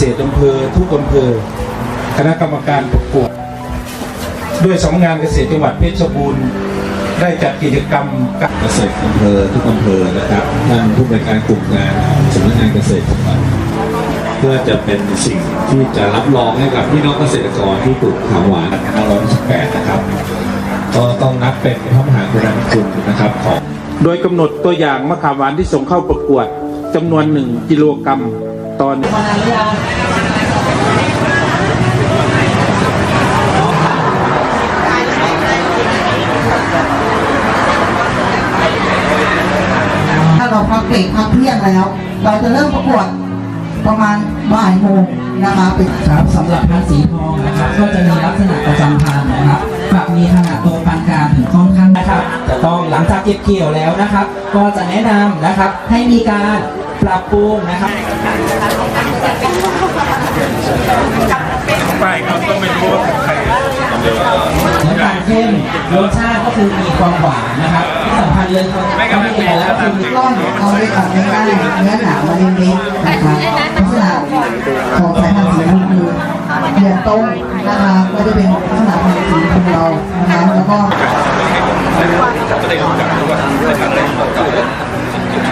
ษตรอำเภอทุกอำเภอ คณะกรรมการประกวด ด้วยสำนักงานเกษตรจังหวัดเพชรบูรณ์ได้จัดกิจกรรมกับเกษตรอำเภอทุกอำเภอนะครับท่านผู้บริการกลุ่มงานสำนักงานเกษตรจังหวัดเพื่อจะเป็นสิ่งที่จะรับรองให้กับพี่น้องเกษตรกรที่ปลูกขาวหวาน2518นะครับก็ต้องนับเป็นพระมหากรุณาธิคุณนะครับของโดยกำหนดตัวอย่างมะขามหวานที่ส่งเข้าประกวด จำนวน1กิโลกรัมตอนมานานหรือยังถ้าเราพักเบรกพักเที่ยงแล้ว เราจะเริ่มประกวดประมาณบ่ายโมงนะคะเป็นครับสำหรับพันธุ์สีทองนะครับ ก็จะมีลักษณะประจำพันธุ์นะครับฝักมีขนาดโตปานกลางถึงค่อนข้างนะครับ จะต้องหลังจากเก็บเกี่ยวแล้วนะครับ ก็จะแนะนำนะครับให้มีการ ปรับปรุงนะครับป้ายครับก็ไม่รู้ว่าใครน้ำตาลเข้มรสชาติก็คือมีความหวานนะครับที่สำคัญเลยก็ไม่มีอะไรแล้วก็คือก้อนเอาไปทำไม่ได้เนื้อหนามันเน้นๆนะคะลักษณะของสายพันธุ์สีชมพูเหรียญต้มนะคะก็จะเป็นลักษณะพันธุ์สีของเรานะคะแล้วก็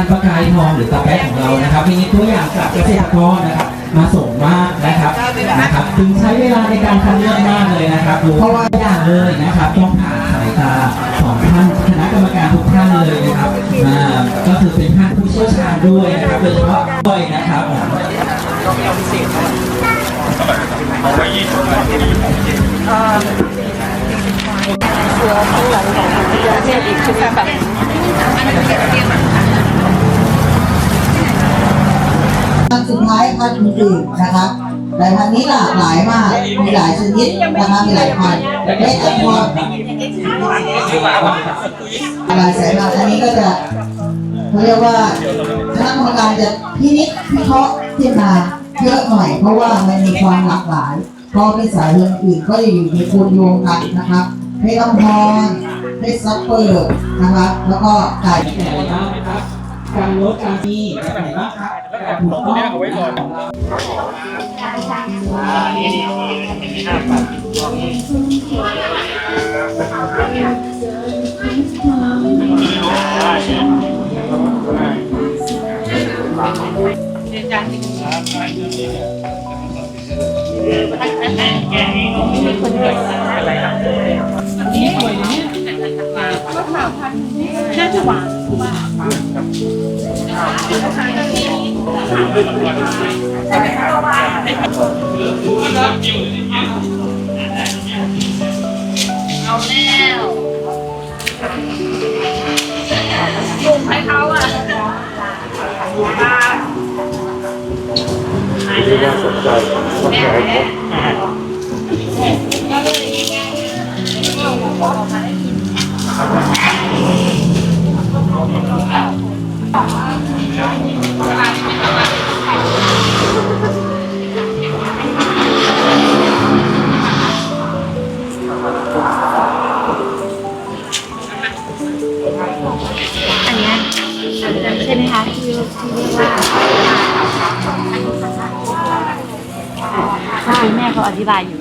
าแปลงประกายทองหรือตะแปะของเรานะครับ มีตัวอย่างจากเกษตรกรนะครับ มาส่งมากนะครับนะครับถึงใช้เวลาในการคัดเลือกมากเลยนะครับเพราะว่าอย่างเลยนะครับต้องผ่านสายตาของท่านคณะกรรมการทุกท่านเลยนะครับอ่าก็คือเป็นท่านผู้เชี่ยวชาญด้วยนะครับโดยเฉพาะด้วยนะครับผม พันสุดท้ายพันธุ์อื่นนะคะแต่พันนี้หลากหลายมาก มีหลายชนิดนะคะมีหลายพันธุ์เล็กอันพอหลายสายพันธุ์อันนี้ก็จะเขาเรียกว่าคณะกรรมการจะพินิจพิเคราะห์พิจารณาเยอะหน่อย เพราะว่ามันมีความหลากหลายเพราะเป็นสายพันธุ์อื่นก็จะอยู่ในโคนโยงกันนะครับเพชรลำพรเพชรซัปเปอร์นะคะ แล้วก็ไก่ ไหนบ้างครับการลดการมีแบบไหนบ้างครับแบบถูกต้องเอาไว้ก่อนน่าจะหวานเอาแล้วปลุกให้เขาอะมา อันเนี้ยใช่ไหมคะที่ที่เรียกว่าใช่แม่เขาอธิบายอยู่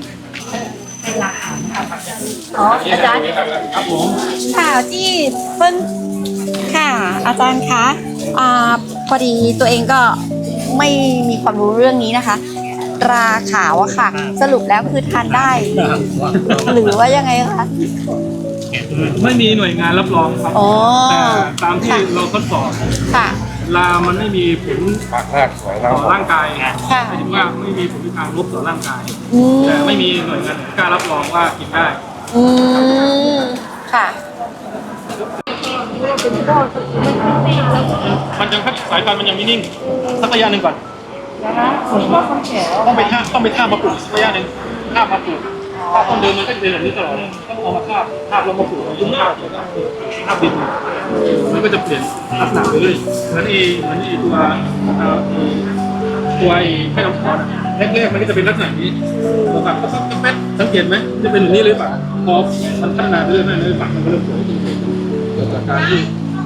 อ๋ออาจารย์ค่ะที่เพิ่นค่ะอาจารย์คะอ่าพอดีตัวเองก็ไม่มีความรู้เรื่องนี้นะคะราขาวอะค่ะ สรุปแล้วคือทานได้ หรือว่ายังไงคะไม่มีหน่วยงานรับรองครับอ๋อแต่ตามที่ค่ะเราทดสอบค่ะ ลามันไม่มีผลต่อร่างกายค่ะ หมายถึงว่าไม่มีผลทางลบต่อร่างกาย อืมแต่ไม่มีหน่วยงานกล้ารับรองว่ากินได้ อืมค่ะ มันยังสายพันธุ์มันยังไม่นิ่งสักระยะหนึ่งก่อน ต้องไปท่าต้องไปท่ามาปลูกสักระยะหนึ่งท่ามาปลูก ถ้าต้นเดิมมันก็จะเป็นแบบนี้ตลอดต้องเอามาคาบคาบแล้วมาปลูกยุ่งคาบแล้วก็คาบดินมันก็จะเปลี่ยนลักษณะไปเรื่อยเหมือนไอ้เหมือนไอ้ตัวตัวไอ้แค่น้ำพรอะแรกๆมันก็จะเป็นลักษณะนี้พอแบบก็สักแป๊บสังเกตไหมจะเป็นแบบนี้เลยป่ะพอมันพัฒนาไปเรื่อยๆเรื่อยป่ะมันก็เริ่มสวยขึ้นเกิดจากการที่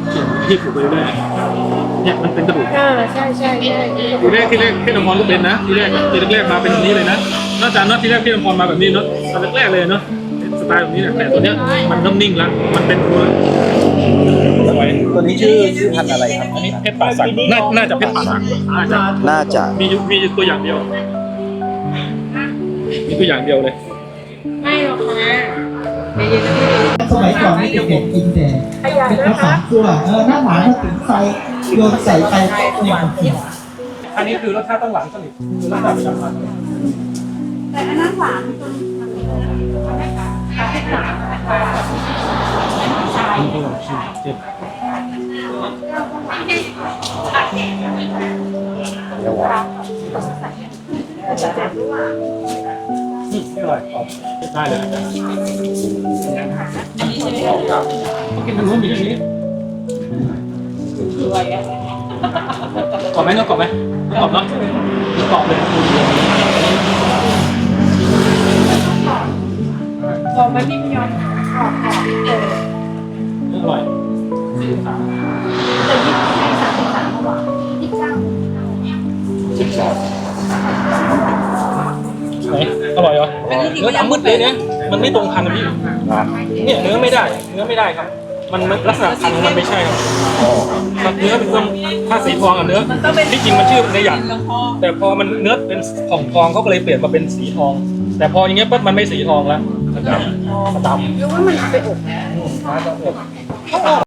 เขียนที่ปลูกไปเรื่อยๆเนี่ยมันเป็นกระดูกใช่ใช่ใช่ทีแรกที่แรกที่นำพรก็เป็นนะ ทีแรกทีแรกๆมาเป็นแบบนี้เลยนะนอกจากนอตที่แรกที่นำพรมาแบบนี้เนาะ ตอนแรกๆเลยเนาะเป็นสไตล์แบบนี้เนี่ยแต่ตัวเนี้ยมันเริ่มนิ่งแล้วมันเป็นตัวสวยตัวนี้ชื่อชื่อพันธุ์อะไรครับ อันนี้เพชรป่าสักน่าน่าจะเพชรป่าสักน่าจะน่าจะ มีอยู่มีอยู่ตัวอย่างเดียว มีตัวอย่างเดียวเลย ไม่หรอกนะสมัยก่อนนี่เด็กๆกินแต่เป็นข้าวสารคั่วเออหน้าหมาถ้าถึงไฟโยนใส่ไปเนี่ยมันเสียอันนี้คือรสชาติต้องหวานสนิทคือรสชาติประจำวันแต่อันนั้นหวานนี่ อร่อยได้เลยกินทางนู้นมีทางนี้กรอบไหมเนื้อกรอบไหมกรอบเนาะเนื้อกรอบเลย บอมันนิ่มยอมกรอบกรอบเลยออร่อยสี่สามแต่ยี่สิบสามสิบสามหวานยี่สิบเก้าสิบสองไหนอร่อยเหรอเนื้อดำมืดเลยเนี่ยมันไม่ตรงพันนะพี่เนี่ยเนื้อไม่ได้ เนื้อไม่ได้ครับ มันลักษณะพันของมันไม่ใช่ครับครับเนื้อเป็นคนถ้าสีทองกับเนื้อที่จริงมันชื่อในหยัดแต่พอมันเนื้อเป็นผ่องทองเขาก็เลยเปลี่ยนมาเป็นสีทอง แต่พออย่างเงี้ยปั๊บมันไม่สีทองแล้ว ดำมันดำ หรือว่ามันเอาไปอบอืมมาต้องอบ